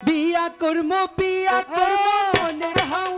বিয়া কর্ম বিয়া কর্ম মনের হাউসে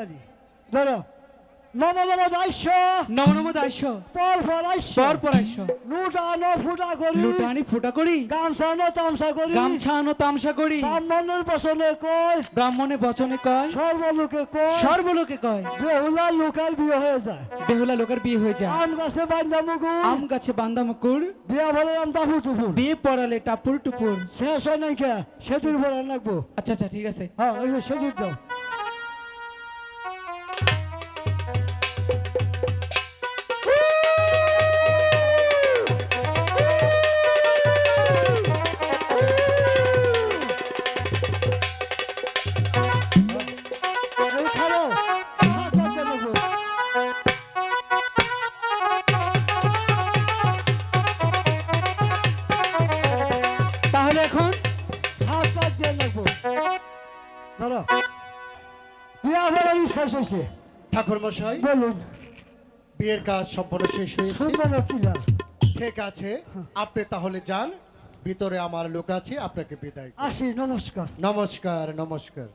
তাড়াতাড়ি। ধরো। নম নম দাস্য নম নম দাস্য পর পর লুটা ন ফুটা করি। লুটানি ফুটা করি। তামসা করি। তামসা করি। ব্রাহ্মণের বসনে কই। ব্রাহ্মণে বচনে কয় সর্বলোকে কই। সর্বলোকে কয় বেহুলা লোকাল বিয়ে হয়ে যায়। বেহুলা লোকের বিয়ে হয়ে যায়। আম গাছে বান্ধা মুগু আম গাছে বান্দা মুকুর বিয়া ভরে আম দাফু টুফু বিয়ে পড়ালে টাপুর টুপুর। শেষ হয় নাই কে? সেতুর ভরে লাগবো আচ্ছা আচ্ছা ঠিক আছে। হ্যাঁ ওই সেতুর দাও। ধরো বিয়া ভরে শেষ হয়েছে। ঠাকুর মশাই বলুন। বিয়ের কাজ সম্পূর্ণ শেষ হয়েছে। সুন্দর কিলা ঠিক আছে আপনি তাহলে যান ভিতরে আমার লোক আছে আপনাকে বিদায়। আসি নমস্কার। নমস্কার নমস্কার।